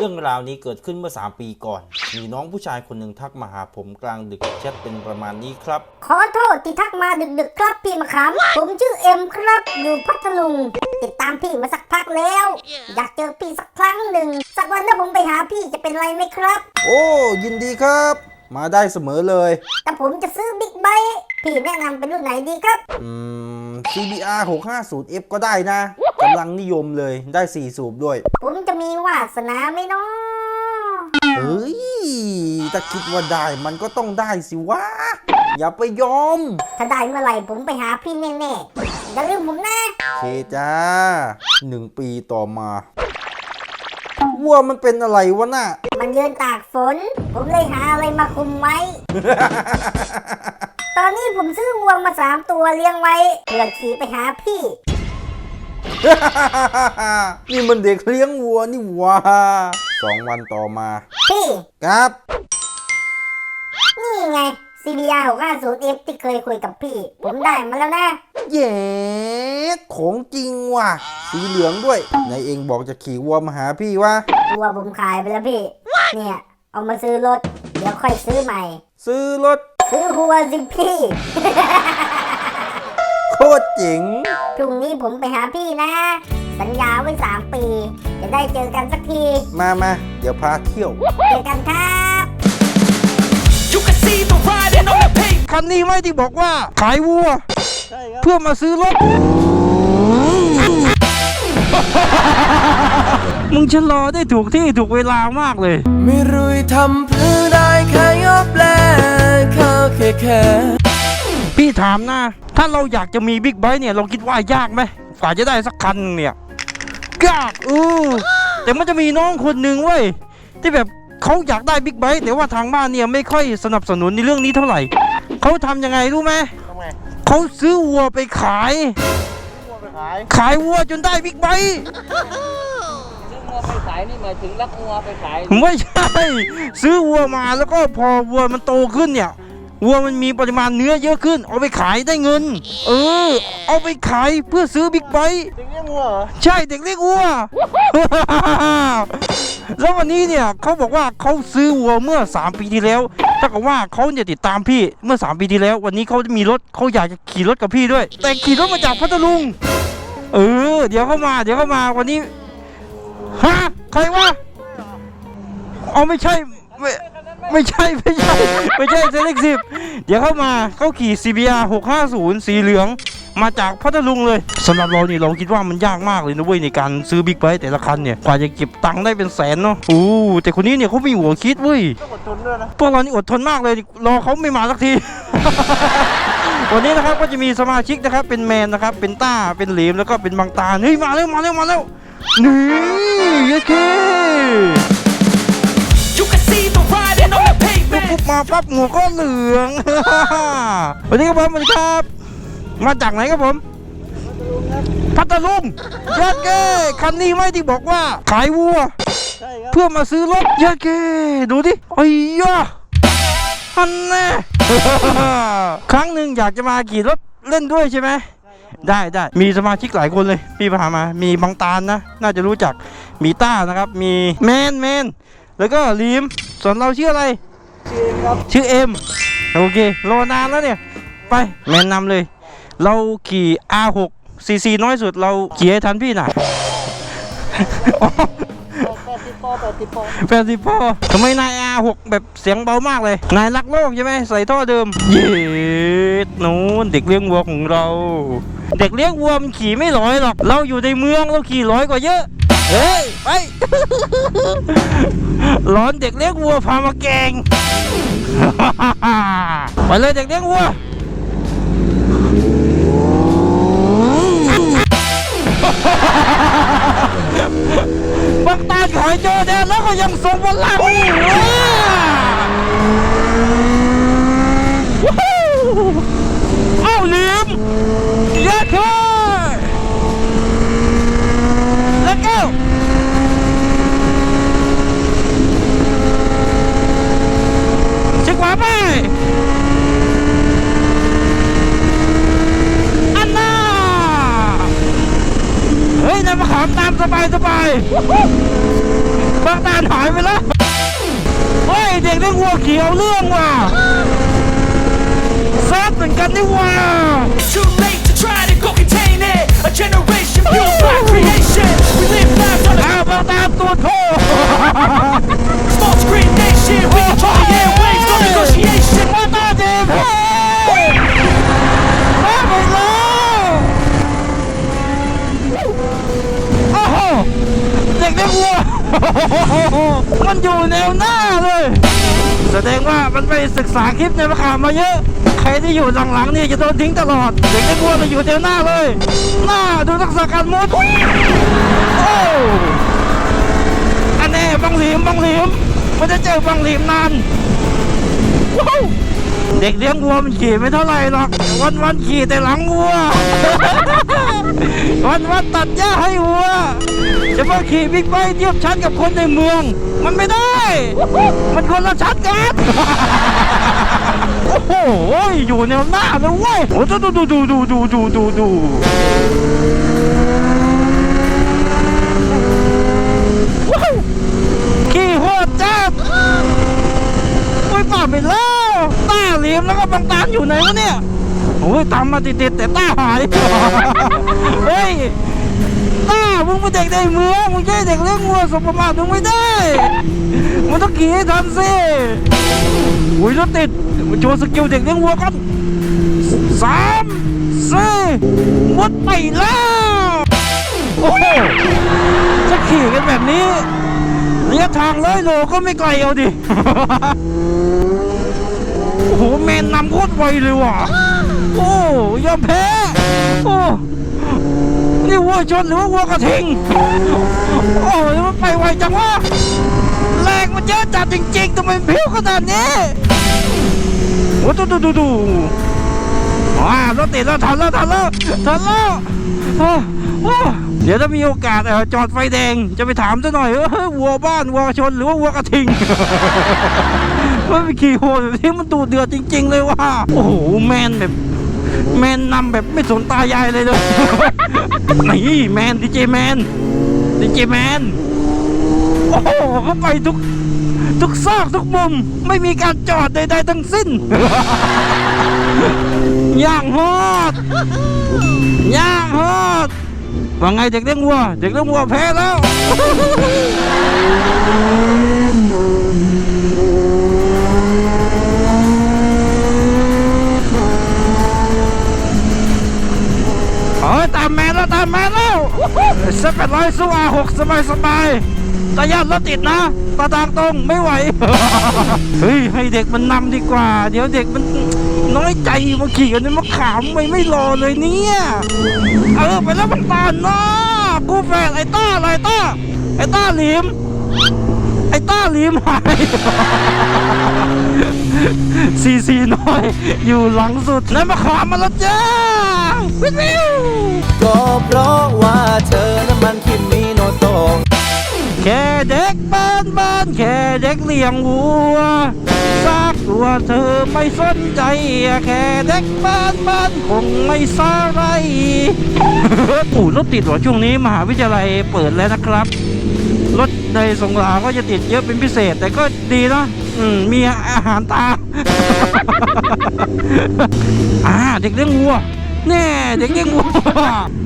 เรื่องราวนี้เกิดขึ้นเมื่อ 3 ปีก่อน มีน้องผู้ชายคนหนึ่งทักมาหาผมกลางดึกแชทเป็นประมาณนี้ครับ ขอโทษที่ทักมาดึกๆครับพี่มะขามผมชื่อเอ็มครับ อยู่พัทลุง ติดตามพี่มาสักพักแล้ว อยากเจอพี่สักครั้งหนึ่ง สักวันถ้าผมไปหาพี่จะเป็นไรไหมครับ โอ้ ยินดีครับ มาได้เสมอเลย แต่ผมจะซื้อบิ๊กไบค์พี่แนะนำเป็นรุ่นไหนดีครับ อืม CBR 650F ก็ได้นะกำลังนิยมเลยได้ 4 สูบด้วย ผมจะมีวาสนาไหมเนาะเฮ้ย ถ้าคิดว่าได้มันก็ต้องได้สิวะ อย่าไปยอม ถ้าได้เมื่อไหร่ผมไปหาพี่แน่ๆอย่าลืมผมนะ โอเคจ้าหนึ่งปีต่อมา วัวมันเป็นอะไรวะน่ะ มันยืนตากฝน ผมเลยหาอะไรมาคุมไว้ ตอนนี้ผมซื้อวัวมาสามตัวเลี้ยงไว้เพื่อขี่ไปหาพี่ นี่มันเด็กเลี้ยงวัวนี่หว่าสองวันต่อมาพี่ ครับ นี่ไง CBR 650F ที่เคยคุยกับพี่ ผมได้มาแล้วนะ เย้ของจริงว่ะ สีเหลืองด้วยนายเองบอกจะขี่วัวมาหาพี่วะวัวผมขายไปแล้วพี่ เนี่ย เอามาซื้อรถ เดี๋ยวค่อยซื้อใหม่ ซื้อรถ ซื้อหัวสิพี่ โคตรเจ๋งพรุ่งนี้ผมไปหาพี่นะ สัญญาไว้สามปี จะได้เจอกันสักที มามาเดี๋ยวพาเที่ยว เจอกันครับ You can see the riding on the pavement. คันนี้ไหมที่บอกว่า ขายวัวเพื่อมาซื้อรถ มึงชะลอได้ถูกที่ถูกเวลามากเลย ไม่รู้ทำเพื่อได้แค่ยอบแลเขาแค่แค่พี่ถามนะ ถ้าเราอยากจะมีบิ๊กไบค์เนี่ย เราคิดว่ายากไหมกว่าจะได้สักคันหนึ่งเนี่ยยากเออแต่มันจะมีน้องคนหนึ่งเว้ยที่แบบเขาอยากได้บิ๊กไบค์แต่ว่าทางบ้านเนี่ยไม่ค่อยสนับสนุนในเรื่องนี้เท่าไหร่ เขาทำยังไงรู้ไหมเขาซื้อวัวไปขาย ขายวัวจนได้บิ๊กไบค์ซื้องัวไปขายนี่หมายถึงรักงัวไปขายไม่ใช่ ซื้อวัวมาแล้วก็พอวัวมันโตขึ้นเนี่ยวัวมันมีปริมาณเนื้อเยอะขึ้น เอาไปขายได้เงิน เออ เอาไปขายเพื่อซื้อบิ๊กไบค์เด็กเลี้ยงวัวใช่เด็กเลี้ยงวัว แล้ววันนี้เนี่ยเขาบอกว่าเขาซื้อวัวเมื่อ 3 ปีที่แล้ว ถ้ากับว่าเขาเนี่ยติดตามพี่เมื่อ 3 ปีที่แล้ว วันนี้เขามีรถเขาอยากจะขี่รถกับพี่ด้วย แต่ขี่รถมาจากพัทลุง เออ เดี๋ยวเข้ามา เดี๋ยวเข้ามาวันนี้ฮะใครวะเอาไม่ใช่ไม่ไม่ใช่ไม่ใช่ ไม่ใช่เซเล็กสิบเดี๋ยวเข้ามาเขาขี่ CBR 650 สีเหลือง มาจากพัทลุงเลยสำหรับเรานี่เราคิดว่ามันยากมากเลยนะเว้ยในการซื้อบิ๊กไบค์แต่ละคันเนี่ยกว่าจะเก็บตังค์ได้เป็นแสนเนาะโอ้แต่คนนี้เนี่ยเขามีหัวคิดเว้ยต้องอดทนด้วยนะพวกเรานี่อดทนมากเลยรอเขาไม่มาสักทีวันนี้นะครับก็จะมีสมาชิกนะครับเป็นแมนนะครับเป็นต้าเป็นเหลมแล้วก็เป็นบางตาเฮ้ยมาแล้วมาแล้วมาแล้วนี่โอเค You can see the riding on the ปุ๊ pavement. บมาปั๊บหัวก็เหลืองสวัสดีครับผมสวัสดีครับ มาจากไหนครับผม พัทลุงยาเก้คันนี้ไหมที่บอกว่า ขายวัว เพื่อมาซื้อรถยาเก้ดูดิไอ้ยะฮันแน่ครั้งหนึ่งอยากจะมาขี่รถเล่นด้วยใช่ไหมได้ได้มีสมาชิกหลายคนเลยพี่พามา มีบางตาลนะ น่าจะรู้จักมีต้านะครับ มีแมนแมนแล้วก็ลีมส่วนเราชื่ออะไรชื่อเอ็มโอเครอนานแล้วเนี่ย ไปแมนนำเลย เราขี่ R6 ซีซีน้อยสุดเราขี่ให้ทันพี่หน่อยแปดสิบพอทำไมนาย R6 แบบเสียงเบามากเลย นายรักโลกใช่ไหมใส่ท่อเดิม เย็ดนู้นเด็กเลี้ยงวัวของเรา เด็กเลี้ยงวัวมันขี่ไม่ร้อยหรอก เราอยู่ในเมืองเราขี่ร้อยกว่าเยอะ เฮ้ย ไป ร้อนเด็กเลี้ยงวัวพามาแกงไปเลยเด็กเลี้ยงวัว บักตาขอยเจอแดนแล้วก็ยังทรงพลังว้าวเอ้าลืมเยอะเท่แล้วก็ชิกขวาไป อันน่า เฮ้ยนายมาขามตามสบายสบายบางตาหาย ขี่เอาเรื่องว่ะแซดเหมือน กันนี่ว่ะ Too late to try to go contain it. A generation fueled by creation. We live lives on a อ้าวมาตามตัวโท small screen nation. We control the airwaves, no negotiation. มาตามเด็กเฮ้ยมาไปแล้วโอ้โหเด็กเด็กวัว มันอยู่แนวหน้าเลย แสดงว่ามันไปศึกษาคลิปในประกาศมาเยอะ ใครที่อยู่หลังๆนี่จะโดนทิ้งตลอดเด็กเด็กวัวจะอยู่แนวหน้าเลย หน้าดูทักษะการมุดโอ้อันแน่บังหลีมบังหลีมไม่ได้เจอบังหลีมนานเด็กเลี้ยงวัวมันขี่ไม่เท่าไหร่หรอกวันวันขี่แต่หลังวัว วันวันตัดหญ้าให้วัวจะมาขี่บิ๊กไบค์เทียบชั้นกับคนในเมือง มันไม่ได้ มันคนละชั้นกัน โอ้โห อยู่แนหน้าเลยเว้ยโอ้ดูดูดูดูดูดูดูดูว้าวขี่โหดจัดโอ้ยป่าไปแล้วต้าเลี่ยมแล้วก็บางตานอยู่ไหนวะเนี่ย โอ้ยตามมาติดๆแต่ต้าหายเฮ้ย มึงเป็นเด็กในเมืองมึงใช่เด็กเลี้ยงวัวสมประมาทมึงไม่ได้มึงต้องขี่ให้ทันสิอุ้ยรถติดมาโชว์สกิลเด็กเลี้ยงวัวกันสามสี่หมดไปแล้วโอ้โหจะขี่กันแบบนี้ระยะทางร้อยโลก็ไม่ไกลเอาดิโอ้โหแมนนำโคตรไวเลยว่ะโอ้ยอมแพ้โอ้ นี่วัวชนหรือว่าวัวกระทิง โอ้ยมันไปไวจังวะแรงมันเยอะจัดจริงๆทำไมมันพริ้วขนาดนี้โอ้ดูดูดูดูว้ารถติดแล้วทันแล้วทันแล้วทันแล้วโอ้โอ้เดี๋ยวถ้ามีโอกาสจอดไฟแดงจะไปถามซะหน่อยว่าเฮ้ยวัวบ้านวัวชนหรือว่าวัวกระทิงมันไปขี่โหดแบบนี้มันดูดเดือดจริง ๆ เลยว่ะโอ้โหแมนแบบ แมนนำแบบไม่สนตายายเลยเลย นี่แมนดีเจแมนดีเจแมน โอ้โหเขาไปทุก ทุกซอกทุกมุม ไม่มีการจอดใดๆทั้งสิ้น ย่างฮอดย่างฮอดว่าไงเด็กเลี้ยงวัว เด็กเลี้ยงวัวแพ้แล้ว แมนแล้วตามแมนแล้วเซฟแปดร้อยสู้อาหกสบายสบายแต่ยันรถติดนะตาทางตรงไม่ไหว เฮ้ย ให้เด็กมันนำดีกว่า เดี๋ยวเด็กมันน้อยใจมาขี่กันนี่มาขามไปไม่รอเลยเนี่ยเออไปแล้วมันตานนะกูแฟนไอ้ต้าอะไรต้าไอ้ต้าหลิม ไอ้ต้าหลิมหายซีซีน้อย อยู่หลังสุดแล้วมาขามมาแล้วจ้าวิววิวก็เพราะว่าเธอนั้นมันคิดมีโนโตงแค่เด็กบ้านบ้านแค่เด็กเลี้ยงวัวสักตัวเธอไม่สนใจ แค่เด็กบ้านบ้านคงไม่สาไรปู่รถติดเหรอช่วงนี้มหาวิทยาลัยเปิดแล้วนะครับ รถในสงขลาก็จะติดเยอะเป็นพิเศษ แต่ก็ดีเนอะอืมมีอาหารตา อ่าเด็กเลี้ยงวัว แน่เด็กเลี้ยงวัว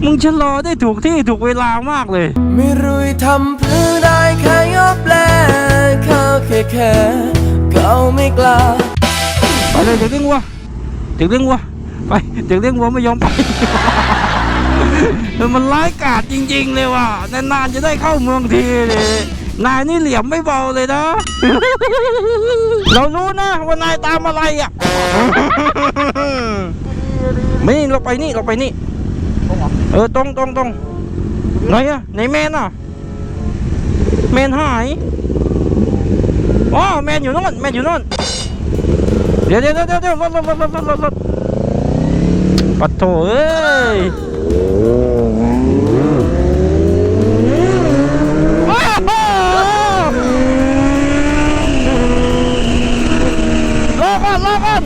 มึงชะลอได้ถูกที่ถูกเวลามากเลย ไม่รู้ทำเพื่อได้แค่ยอบแลเขาแค่แค่เขาไม่กล้าไปเลยเด็กเลี้ยงวัวเด็กเลี้ยงวัวไปเด็กเลี้ยงวัวไม่ยอมไป เออมันร้ายกาจจริง ๆ เลยว่ะนานๆจะได้เข้าเมืองทีเลยนายนี่เหลี่ยมไม่เบาเลยนะ เรารู้นะว่านายตามอะไรอะไม่เราไปนี่เราไปนี่เออตรงตรงตรงไหนอะไหนแมนอะแมนหายอ๋อแมนอยู่โน่นแมนอยู่โน่นเดี๋ยวเดี๋ยวเดี๋ยวเดี๋ยวรถรถรถรถรถรถรถปัดโถเอ้ยว้าว รอก่อนรอก่อน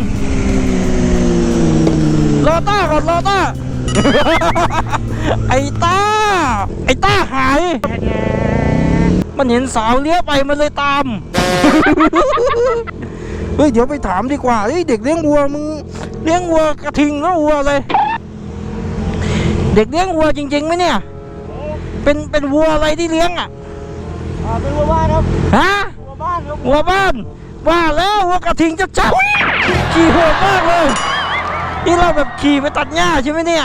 รอต้าก่อนรอต้า ไอ้ต้า ไอ้ต้าหาย มันเห็นสาวเลี้ยไปมันเลยตาม เฮ้ยเดี๋ยวไปถามดีกว่าเฮ้ยเด็กเลี้ยงวัวมึงเลี้ยงวัวกระทิงแล้ววัวอะไร เด็กเลี้ยงวัวจริงๆไหมเนี่ย เป็นเป็นวัวอะไรที่เลี้ยงอะอ่าเป็นวัวบ้านครับฮะวัวบ้านครับวัวบ้านว่าแล้ววัวกระทิงจะจับขี่โหดมากเลยนี่เราแบบขี่ไปตัดหญ้าใช่ไหมเนี่ย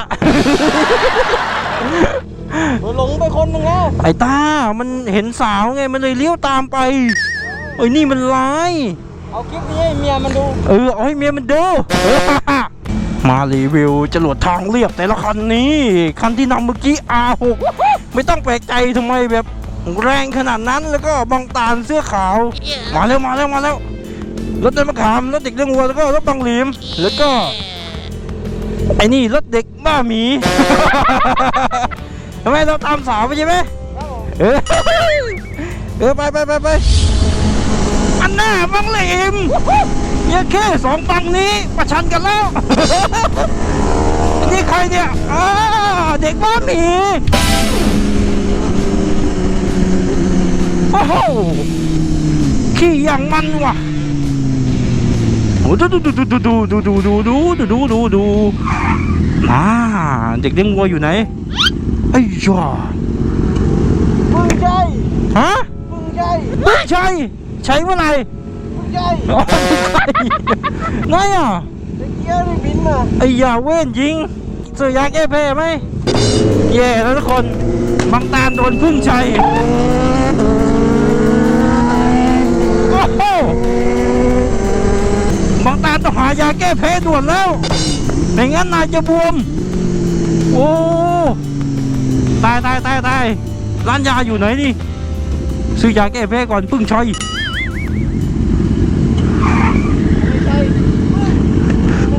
หลงไปคนหนึ่งแล้วไอ้ตา มันเห็นสาวไงมันเลยเลี้ยวตามไปเอ้ยนี่มันร้าย เอาคลิปนี้ให้เมียมันดู เออเอาให้เมียมันดู มารีวิวจรวดทางเรียบแต่ละคันนี้ คันที่นำเมื่อกี้ R6 ไม่ต้องแปลกใจทำไมแบบแรงขนาดนั้นแล้วก็บังตาลเสื้อขาว มาแล้วมาแล้วมาแล้วรถเดินมะขามรถเด็กเลี้ยงวัวแล้วก็รถบังหลีมแล้วก็ไอ้นี่รถเด็กบ้าหมีทำไมเราตามสาวไปใช่ไหมเออเออไปไปไปไปอันหน้าบังหลีม ยแค่สองบังนี้ประชันกันแล้ว นี่ใครเนี่ยอ่าเด็กบ้าหมีโอ้โหขี่อย่างมันว่ะโอ้ดูดูดูดูดูดูดูดูดูดูดูดูดูอ่าเด็กเลี้ยงวัวอยู่ไหนไอ้ยามึงใจฮะมึงใจไม่ใช่ใช้เมื่อไหร่ ใจอ๋อไม่ใช่ไงอะเด็กเกี้ยวนี่บินมาไอ้ยาเว้นยิงเสือยาแก้แพ้ไหมแย่แล้วทุกคนบางตาลโดนพึ่งชัยโอ้โหบางตาลต้องหายาแก้แพ้ด่วนแล้วไม่งั้นนายจะบวม โอ้ตายตายตายตายร้านยาอยู่ไหนนี่ซื้อยาแก้แพ้ก่อนพึ่งชัย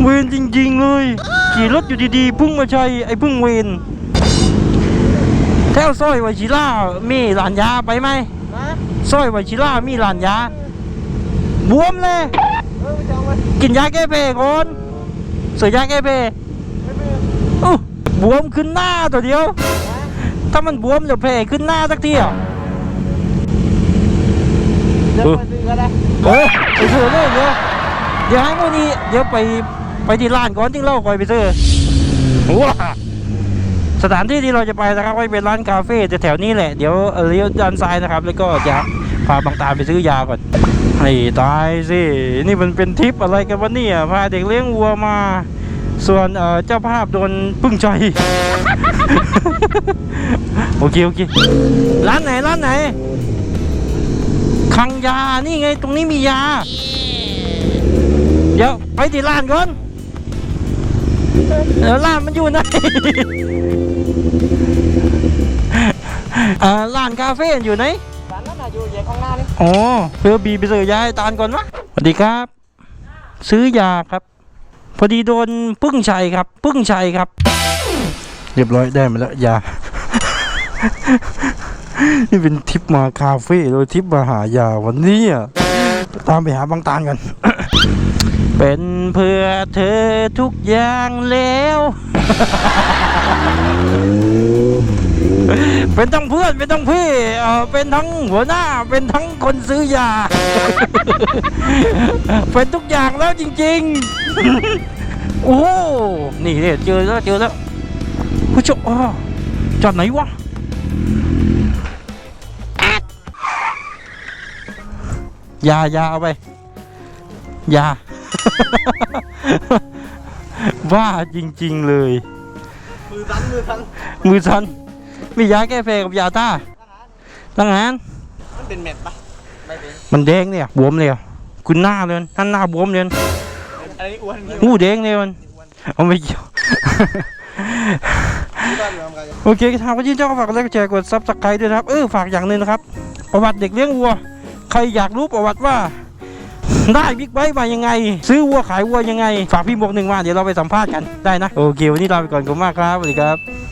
เวร จริงๆเลย ขี่รถอยู่ดีๆพุ่งมาชัยไอ้พึ่งเวรแถวซอยไวชิล่ามีหลานยาไปไหมฮะซอยไวชิล่ามีหลานยาบวมเลยเออไปจังมันกินยาแก้แพ้ก่อนเสียยาแก้แพ้ไม่เป็นอู้บวมขึ้นหน้าตัวเดียว ถ้ามันบวมเดี๋ยวแผลขึ้นหน้าสักทีอะเดี๋ยวมาซื้อกันได้เออไปซื้อเลยเดี๋ยวเดี๋ยวให้พวกนี้เดี๋ยวไป ไปที่ร้านก่อนที่เราคอยไปซื้อว้าสถานที่ที่เราจะไปนะครับก็เป็นร้านคาเฟ่แถวนี้แหละเดี๋ยวเลี้ยวด้านซ้ายนะครับ แล้วก็จะพาบางตาไปซื้อยาก่อนให้ตายสินี่มันเป็นทริปอะไรกันวะเนี่ยพาเด็กเลี้ยงวัวมา ส่วนเออเจ้าภาพโดนพึ่งใจโอเคโอเคร้านไหนร้านไหนคังยานี่ไงตรงนี้มียา เดี๋ยวไปที่ร้านก่อน เดี๋ยวร้านมันอยู่ไหนอ่าร้านคาเฟ่อยู่ไหนร้านนั้นน่ะอยู่แยกข้างหน้านี่อ๋อเพื่อบีไปซื้อยาให้ตาลก่อนวะสวัสดีครับ ซื้อยาครับ พอดีโดนพึ่งชัยครับ พึ่งชัยครับ เรียบร้อยได้มาแล้วยา นี่เป็นทริปมาคาเฟ่โดยทริปมาหายาวันนี้อะตามไปหาบางตาลกัน เป็นเพื่อเธอทุกอย่างแล้ว เป็นทั้งเพื่อน เป็นทั้งพี่เออเป็นทั้งหัวหน้า เป็นทั้งคนซื้อยา เป็นทุกอย่างแล้วจริง ๆ โอ้โหนี่เนี่ยเจอแล้วเจอแล้วผู้ชมจอดไหนวะยายาเอาไป ยา ว่าจริง ๆ เลย มือสั่นมือสั่นมือสั่นมียาแก้แพ้กับยาต้าตั้งงานมันเป็นเม็ดปะไม่เป็นมันแดงเนี่ยบวมเลยอะคุณหน้าเลยท่านหน้าบวมเลยอันนี้อ้วนนี่หูแดงเลยมันเอาไม่เกี่ยวที่บ้านเราทำกันโอเคทางวันนี้เจ้าก็ฝากกดไลค์กดแชร์กดซับสไครต์ด้วยนะครับเออฝากอย่างหนึ่งนะครับ ประวัติเด็กเลี้ยงวัว ใครอยากรู้ประวัติว่า ได้บิ๊กไบค์มายังไง ซื้อวัวขายวัวยังไง ฝากพี่บวกหนึ่งมาเดี๋ยวเราไปสัมภาษณ์กันได้นะ โอเค วันนี้ลาไปก่อนขอบคุณมากครับสวัสดีครับ